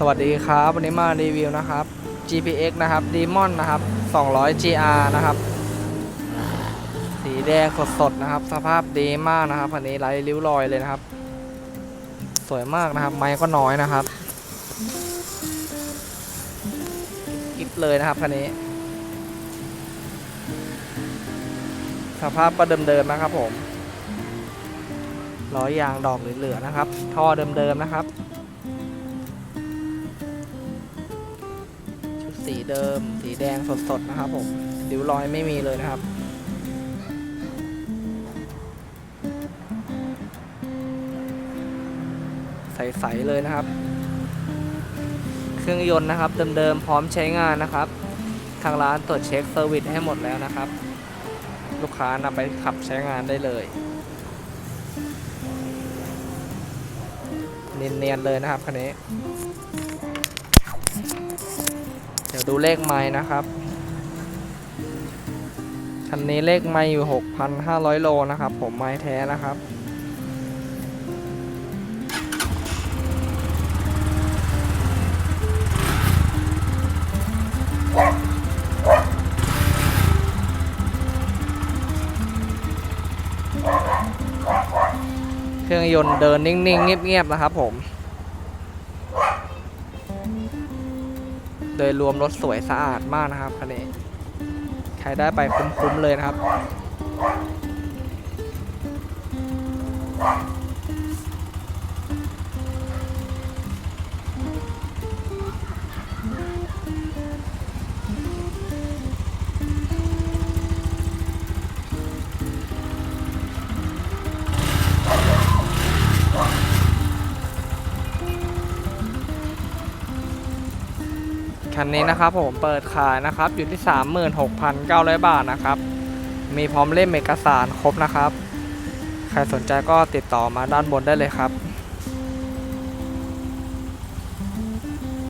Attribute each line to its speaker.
Speaker 1: สวัสดีครับ วันนี้มารีวิวนะครับ GPX นะครับ Demon นะครับ 200 GR นะครับ สีแดงสดๆนะครับ สภาพดีมากนะครับคันนี้ไร้ริ้วรอยเลยนะครับ สวยมากนะครับ ไม้ก็น้อยนะครับกิฟเลยนะครับคันนี้ สภาพก็เดิมๆนะครับผมล้อยางดอกเหลือๆนะครับ ท่อเดิมๆนะครับ สีเดิม สีแดงสดๆนะครับผมริ้วรอยไม่มีเลยนะครับ ใสๆเลยนะครับ เครื่องยนต์นะครับ เดิมๆพร้อมใช้งานนะครับ ทางร้านตรวจเช็คเซอร์วิสให้หมดแล้วนะครับ ลูกค้านำไปขับใช้งานได้เลย เนียนๆเลยนะครับคันนี้ ดูเลขไม้นะครับ คันนี้เลขไม้อยู่ 6,500 โลนะครับ ผมไม้แท้นะครับเครื่องยนต์เดินนิ่งๆ เงียบๆ นะครับผม โดยรวมรถสวยสะอาดมากนะครับคันนี้ ใครได้ไปคุ้มๆเลยนะครับ คันนี้นะครับผมเปิดขายนะครับอยู่ที่ 36,900 บาทนะครับ มีพร้อมเล่มเอกสารครบนะครับ ใครสนใจก็ติดต่อมาด้านบนได้เลยครับ